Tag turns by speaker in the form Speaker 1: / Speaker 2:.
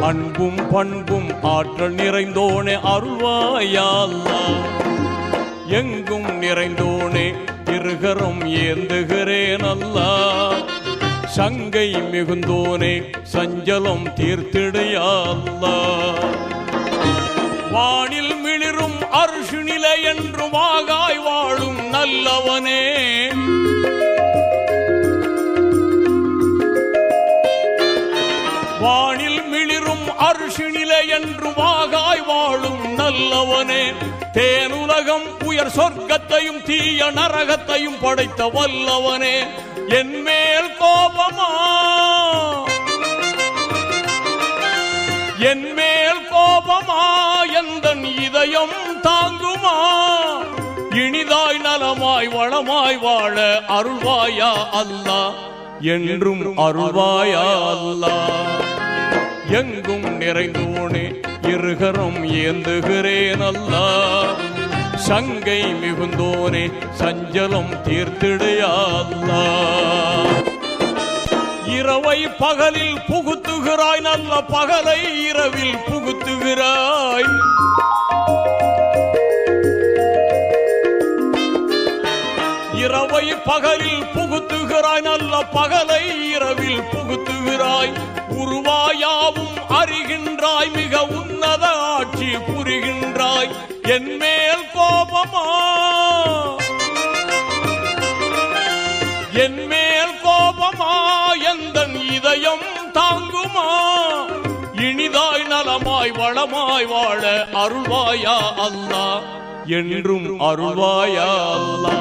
Speaker 1: அன்பும் பண்பும் ஆற்றல் நிறைந்தோனே அருள்வாயா எங்கும் நிறைந்தோனே இருகரம் ஏந்துகிறேன் அல்லா. சங்கை மிகுந்தோனே சஞ்சலம் தீர்த்திடையா வானில் மிளிரும் அருஷு நிலை என்று வாகாய் வானில் மிளிரும் அருஷு என்று வாகாய் வாழும் நல்லவனே. தேனுலகம் உயர் சொர்க்கத்தையும் தீய நரகத்தையும் படைத்த வல்லவனே. என் மேல் கோபமா? என் மேல் கோபமா? எந்தன் இதயம் தாங்குமா? இனிதாய் நலமாய் வளமாய் வாழ அருள்வாயா அல்லா? என்றும் அருள்வாயா அல்லா? எங்கும் நிறைந்தோனே இருகரம் ஏந்துகிறேன் அல்லா. சங்கை மிகுந்தோனே சஞ்சலம் தீர்த்திடையல்லா இரவை பகலில் புகுத்துகிறாய் நல்ல பகலை இரவில் புகுத்துகிறாய். இரவை பகலில் புகுத்துகிறாய் நல்ல பகலை இரவில் புகுத்து புரிகின்றாய் என் மேல் கோபமா? என் மேல் கோபமா? எந்த இதயம் தாங்குமா? இனிதாய் நலமாய் வளமாய் வாழ அருள்வாயா அல்லா? என்றும் அருள்வாயா அல்லா?